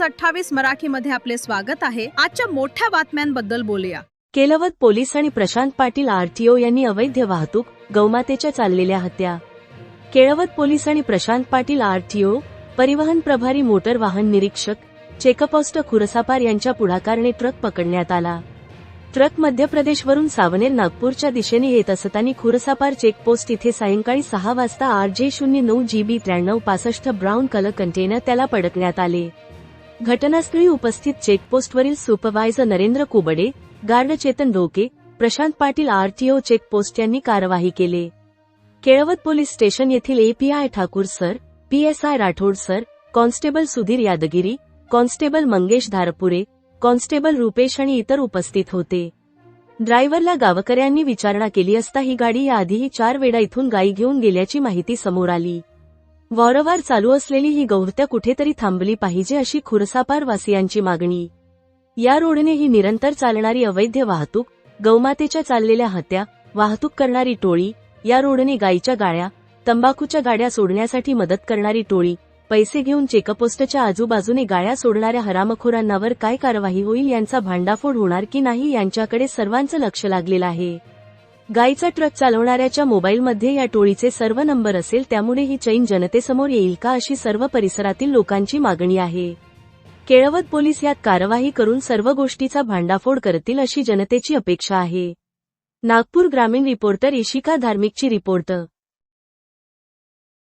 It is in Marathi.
न्यूज अठ्ठावीस मराठीमध्ये आपले स्वागत आहे. आजच्या मोठ्या बातम्यांबद्दल बोलूया. केलवत पोलीस आणि प्रशांत पाटील आरटीओ यांनी अवैध वाहतूक गौमातेच्या चाललेल्या हत्या. केळवत पोलीस आणि प्रशांत पाटील आरटीओ परिवहन प्रभारी मोटर वाहन निरीक्षक चेकपोस्ट खुरसापार यांच्या पुढाकारने ट्रक पकडण्यात आला. ट्रक मध्य प्रदेशवरून सावनेर नागपूरच्या दिशेने येत असताना खुरसापार चेकपोस्ट इथे सायंकाळी सहा वाजता आर जे शून्य नऊ जीबी त्र्याण्णव पासष्ट ब्राऊन कलर कंटेनर त्याला पडकण्यात आले. घटनास्थळी उपस्थित चेकपोस्टवरील supervisor Narendra Kubde guard Chetan Dhoke Prashant Patil RTO checkpost यांनी कारवाई केले. केळवत पोलीस स्टेशन येथील API Thakur sir PSI Rathod sir constable Sudhir Yadgiri constable Mangesh Dharpure constable Rupesh आणि इतर उपस्थित होते. ड्रायव्हरला गावकऱ्यांनी विचारणा केली असता ही गाडी याआधीही चार वेळा इथून गायी घेऊन गेल्याची माहिती समोर आली. वारंवार चालू असलेली ही गौहत्या कुठेतरी थांबली पाहिजे अशी खुरसापार वासियांची मागणी. या रोडने ही निरंतर चालणारी अवैध वाहतूक गौमातेच्या चाललेल्या हत्या वाहतूक करणारी टोळी या रोडने गायीच्या गाळ्या तंबाखूच्या गाड्या सोडण्यासाठी मदत करणारी टोळी पैसे घेऊन चेकपोस्टच्या आजूबाजूने गाळ्या सोडणाऱ्या हरामखोरांवर काय कारवाई होईल यांचा भांडाफोड होणार की नाही यांच्याकडे सर्वांचं लक्ष लागलेलं आहे. गाईचा ट्रक चालवणाऱ्याच्या मोबाईलमध्ये या टोळीचे सर्व नंबर असेल त्यामुळे ही चैन जनतेसमोर येईल का अशी सर्व परिसरातील लोकांची मागणी आहे. केळवत पोलीस यात कारवाई करून सर्व गोष्टीचा भांडाफोड करतील अशी जनतेची अपेक्षा आहे. नागपूर ग्रामीण रिपोर्टर इशिका धार्मिकची रिपोर्टर